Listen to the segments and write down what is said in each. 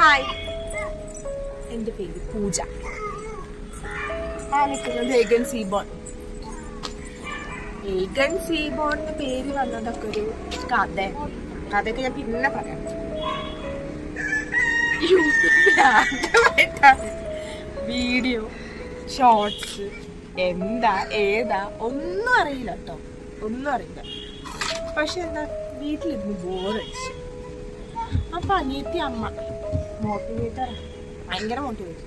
Hi എന്റെ പേര് പൂജ. ആ നിൽക്കുന്നത് ഏഗൻ സീബോൺ ഏഗൻ സീബോണിന് പേര് വന്നതൊക്കെ ഒരു കഥ. കഥയൊക്കെ ഞാൻ പിന്നെ പറയാം. യൂട്യൂബിലാദ്യമായിട്ടാണ് വീഡിയോ ഷോർട്സ് എന്താ ഏതാ ഒന്നും അറിയില്ല കേട്ടോ ഒന്നും അറിയില്ല. പക്ഷെ എന്താ വീട്ടിലിരുന്ന് ബോറടിച്ചു അപ്പൊ അനിയത്തി അമ്മ മോട്ടിവേറ്റർ ഭയങ്കര മോട്ടിവേറ്റർ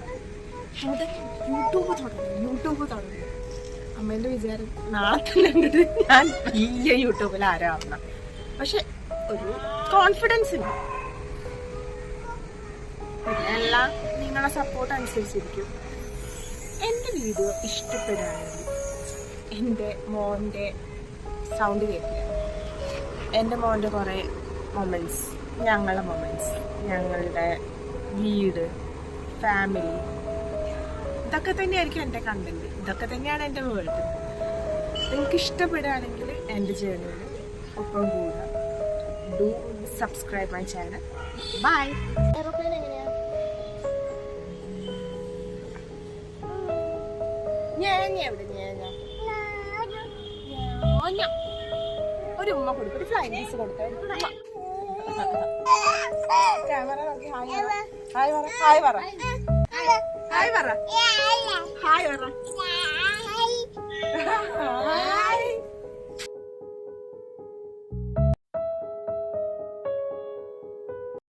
എന്നിട്ട് യൂട്യൂബ് തുടങ്ങി. യൂട്യൂബ് തുടങ്ങി. അമ്മേന്റെ വിചാരം നാളെ ഞാൻ വലിയ യൂട്യൂബിൽ ആരാവണം. പക്ഷെ ഒരു കോൺഫിഡൻസ് ഇല്ല. പിന്നെ എല്ലാം നിങ്ങളെ സപ്പോർട്ട് അനുസരിച്ചിരിക്കും. എന്റെ വീഡിയോ ഇഷ്ടപ്പെടുകയാണെങ്കിൽ എന്റെ മോന്റെ സൗണ്ട് കേൾക്കുക. എന്റെ മോന്റെ കുറേ മൊമെന്റ്സ് ഞങ്ങളുടെ മൊമെന്റ്സ് ഞങ്ങളുടെ വീട് ഫാമിലി ഇതൊക്കെ തന്നെയായിരിക്കും എന്റെ കണ്ടന്റ് ഇതൊക്കെ തന്നെയാണ് എന്റെ വേൾഡ് നിങ്ങൾക്ക് ഇഷ്ടപ്പെടുകയാണെങ്കിൽ എന്റെ ജേണിയിൽ ഒപ്പം കൂടുക. Do subscribe my channel by aeroplane എങ്ങനെയാ? എവിടെ ഞാഞ്ഞ ഞാഞ്ഞ ഒരു ഉമ്മ കൊടുക്കും. ഒരു ഫ്ലൈ പീസ് കൊടുക്കാം. ക്യാമറ നോക്കി ഹായ് ഹായ് പറ ഹായ് പറ. ഹായ്. പറ. ഹായ് പറ.